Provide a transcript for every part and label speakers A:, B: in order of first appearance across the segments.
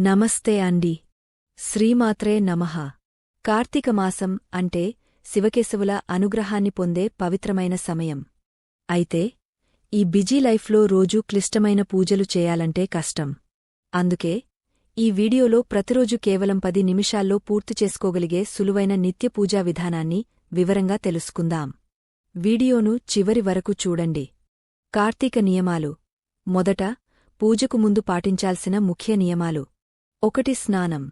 A: నమస్తే అండి. శ్రీమాత్రే నమః. కార్తీకమాసం అంటే శివకేశవుల అనుగ్రహాన్ని పొందే పవిత్రమైన సమయం. అయితే ఈ బిజీ లైఫ్లో రోజూ క్లిష్టమైన పూజలు చేయాలంటే కష్టం. అందుకే ఈ వీడియోలో ప్రతిరోజు కేవలం పది నిమిషాల్లో పూర్తి చేసుకోగలిగే సులువైన నిత్యపూజా విధానాన్ని వివరంగా తెలుసుకుందాం. వీడియోను చివరి వరకు చూడండి. కార్తీక నియమాలు. మొదట పూజకు ముందు పాటించాల్సిన ముఖ్య నియమాలు. ఒకటి స్నానం.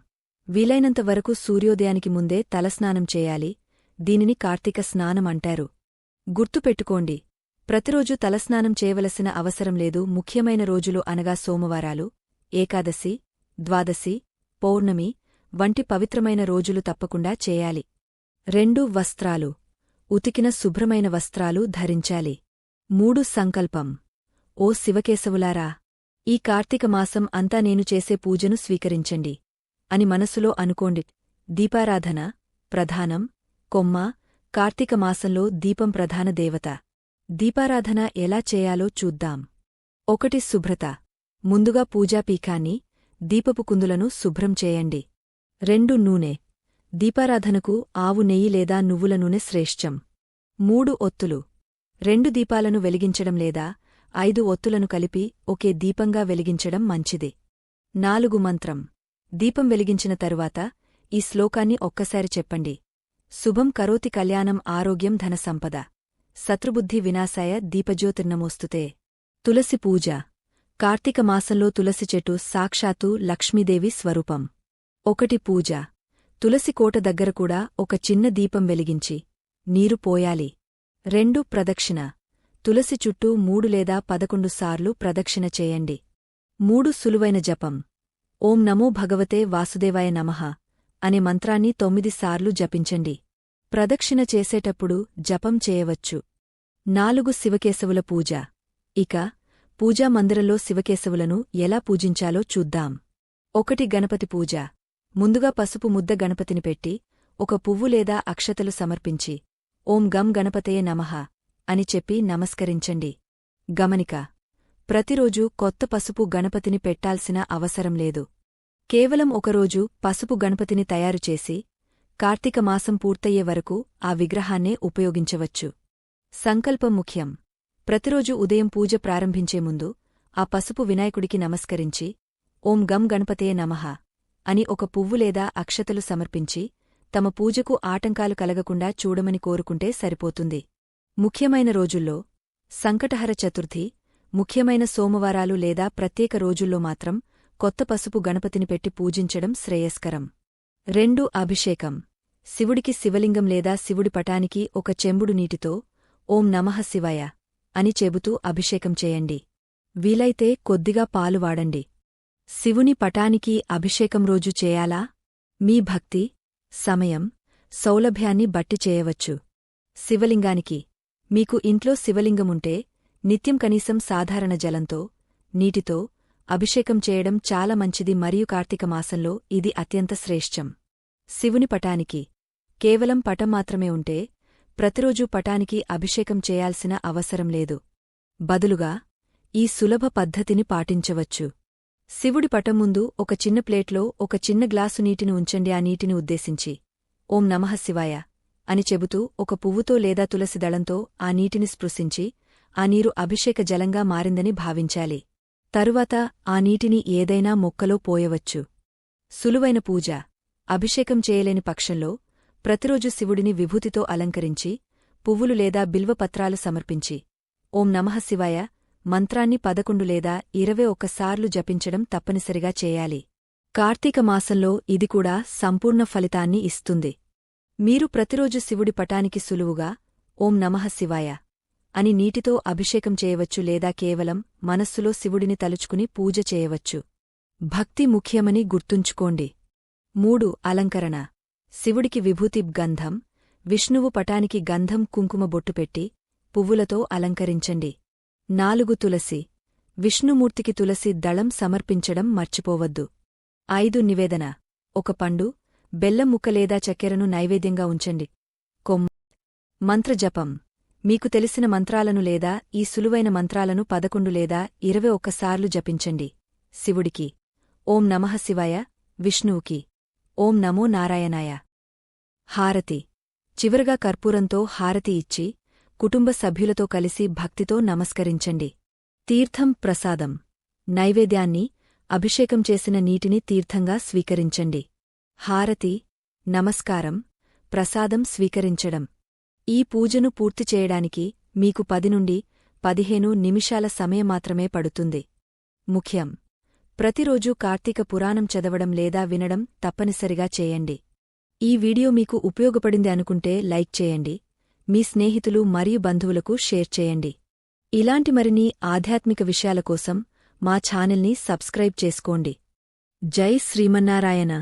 A: వీలైనంత వరకు సూర్యోదయానికి ముందే తలస్నానం చేయాలి దీనిని కార్తీక స్నానం అంటారు. గుర్తుపెట్టుకోండి ప్రతిరోజు తలస్నానం చేయవలసిన అవసరం లేదు ముఖ్యమైన రోజులు అనగా సోమవారాలు ఏకాదశి ద్వాదశి పౌర్ణమి వంటి పవిత్రమైన రోజులు తప్పకుండా చేయాలి. రెండు వస్త్రాలు. ఉతికిన శుభ్రమైన వస్త్రాలు ధరించాలి. మూడు సంకల్పం. ఓ శివకేశవులారా ఈ కార్తీక మాసం అంతా నేను చేసే పూజను స్వీకరించండి అని మనసులో అనుకోండి. దీపారాధన ప్రధానం కొమ్మ కార్తీక మాసంలో దీపం ప్రధాన దేవత. దీపారాధన ఎలా చేయాలో చూద్దాం. ఒకటి శుభ్రత. ముందుగా పూజాపీఠాన్ని దీపపు కుందులను శుభ్రం చేయండి. రెండు నూనె. దీపారాధనకు ఆవు నెయ్యి లేదా నువ్వుల నూనె శ్రేష్టం. మూడు ఒత్తులు. రెండు దీపాలను వెలిగించడం లేదా ఐదు ఒత్తులను కలిపి ఒకే దీపంగా వెలిగించడం మంచిది. నాలుగు మంత్రం. దీపం వెలిగించిన తరువాత ఈ శ్లోకాన్ని ఒక్కసారి చెప్పండి. శుభం కరోతి కళ్యాణం ఆరోగ్యం ధనసంపద శత్రుబుద్ధి వినాశాయ దీపజ్యోతిర్నమోస్తుతే. తులసి పూజ. కార్తీక మాసంలో తులసి చెట్టు సాక్షాత్తు లక్ష్మీదేవి స్వరూపం. ఒకటి పూజ. తులసి కోట దగ్గర కూడా ఒక చిన్న దీపం వెలిగించి నీరు పోయాలి. రెండు ప్రదక్షిణ. తులసి చుట్టూ మూడు లేదా పదకొండు సార్లు ప్రదక్షిణ చేయండి. మూడు సులువైన జపం. ఓం నమో భగవతే వాసుదేవాయ నమః అనే మంత్రాన్ని తొమ్మిది సార్లు జపించండి. ప్రదక్షిణ చేసేటప్పుడు జపం చేయవచ్చు. నాలుగు శివకేశవుల పూజ. ఇక పూజా మందిరంలో శివకేశవులను ఎలా పూజించాలో చూద్దాం. ఒకటి గణపతి పూజ. ముందుగా పసుపు ముద్ద గణపతిని పెట్టి ఒక పువ్వు లేదా అక్షతలు సమర్పించి ఓం గం గణపతయే నమః అని చెప్పి నమస్కరించండి. గమనిక ప్రతిరోజూ కొత్త పసుపు గణపతిని పెట్టాల్సిన అవసరం లేదు. కేవలం ఒకరోజు పసుపు గణపతిని తయారుచేసి కార్తీక మాసం పూర్తయ్యే వరకు ఆ విగ్రహాన్నే ఉపయోగించవచ్చు. సంకల్పం ముఖ్యం. ప్రతిరోజు ఉదయం పూజ ప్రారంభించే ముందు ఆ పసుపు వినాయకుడికి నమస్కరించి ఓం గం గణపతే నమః అని ఒక పువ్వు లేదా అక్షతలు సమర్పించి తమ పూజకు ఆటంకాలు కలగకుండా చూడమని కోరుకుంటే సరిపోతుంది. ముఖ్యమైన రోజుల్లో సంకటహర చతుర్థి ముఖ్యమైన సోమవారాలు లేదా ప్రత్యేక రోజుల్లో మాత్రం కొత్త పసుపు గణపతిని పెట్టి పూజించడం శ్రేయస్కరం. రెండు అభిషేకం. శివుడికి శివలింగం లేదా శివుడి పటానికి ఒక చెంబుడు నీటితో ఓం నమః శివాయ అని చెబుతూ అభిషేకం చేయండి. వీలైతే కొద్దిగా పాలు వాడండి. శివుని పటానికి అభిషేకం రోజు చేయాలా? మీ భక్తి సమయం సౌలభ్యాన్ని బట్టి చేయవచ్చు. శివలింగానికి మీకు ఇంట్లో శివలింగముంటే నిత్యం కనీసం సాధారణ జలంతో నీటితో అభిషేకం చేయడం చాలా మంచిది మరియు కార్తీక మాసంలో ఇది అత్యంత శ్రేష్టం. శివుని పటానికి కేవలం పటం మాత్రమే ఉంటే ప్రతిరోజూ పటానికి అభిషేకం చేయాల్సిన అవసరం లేదు. బదులుగా ఈ సులభ పద్ధతిని పాటించవచ్చు. శివుడి పటం ముందు ఒక చిన్న ప్లేట్లో ఒక చిన్న గ్లాసు నీటిని ఉంచండి. ఆ నీటిని ఉద్దేశించి. ఓం నమః శివాయ. అని చెబుతూ ఒక పువ్వుతో లేదా తులసి దళంతో ఆ నీటిని స్పృశించి ఆ నీరు అభిషేక జలంగా మారిందని భావించాలి. తరువాత ఆ నీటిని ఏదైనా మొక్కలో పోయవచ్చు. సులువైన పూజ. అభిషేకం చేయలేని పక్షంలో ప్రతిరోజు శివుడిని విభూతితో అలంకరించి పువ్వులు లేదా బిల్వపత్రాలు సమర్పించి ఓం నమః శివాయ మంత్రాన్ని పదకొండు లేదా ఇరవై ఒక్కసార్లు జపించడం తప్పనిసరిగా చేయాలి. కార్తీక మాసంలో ఇది కూడా సంపూర్ణ ఫలితాన్ని ఇస్తుంది. మీరు ప్రతిరోజు శివుడి పటానికి సులువుగా ఓం నమః శివాయ అని నీటితో అభిషేకం చేయవచ్చు లేదా కేవలం మనస్సులో శివుడిని తలుచుకుని పూజ చేయవచ్చు. భక్తి ముఖ్యమని గుర్తుంచుకోండి. మూడు అలంకరణ. శివుడికి విభూతి గంధం విష్ణువు పటానికి గంధం కుంకుమ బొట్టుపెట్టి పువ్వులతో అలంకరించండి. నాలుగు తులసి. విష్ణుమూర్తికి తులసి దళం సమర్పించడం మర్చిపోవద్దు. ఐదు నివేదన. ఒక పండు బెల్లం ముక్క లేదా చక్కెరను నైవేద్యంగా ఉంచండి. కొమ్మ. మంత్రజపం. మీకు తెలిసిన మంత్రాలను లేదా ఈ సులువైన మంత్రాలను పదకొండు లేదా ఇరవై ఒక్కసార్లు జపించండి. శివుడికి. ఓం నమః శివాయ. విష్ణువుకి. ఓం నమో నారాయణాయ. హారతి. చివరగా కర్పూరంతో హారతి ఇచ్చి కుటుంబ సభ్యులతో కలిసి భక్తితో నమస్కరించండి. తీర్థం ప్రసాదం. నైవేద్యాన్ని అభిషేకం చేసిన నీటిని తీర్థంగా స్వీకరించండి. హారతి నమస్కారం ప్రసాదం స్వీకరించడం. ఈ పూజను పూర్తి చేయడానికి మీకు పది నుండి పదిహేను నిమిషాల సమయం మాత్రమే పడుతుంది. ముఖ్యం. ప్రతిరోజూ కార్తీక పురాణం చదవడం లేదా వినడం తప్పనిసరిగా చేయండి. ఈ వీడియో మీకు ఉపయోగపడింది అనుకుంటే లైక్ చేయండి. మీ స్నేహితులు మరియు బంధువులకు షేర్ చేయండి. ఇలాంటి మరిన్ని ఆధ్యాత్మిక విషయాల కోసం మా ఛానల్ని సబ్స్క్రైబ్ చేసుకోండి. జై శ్రీమన్నారాయణ.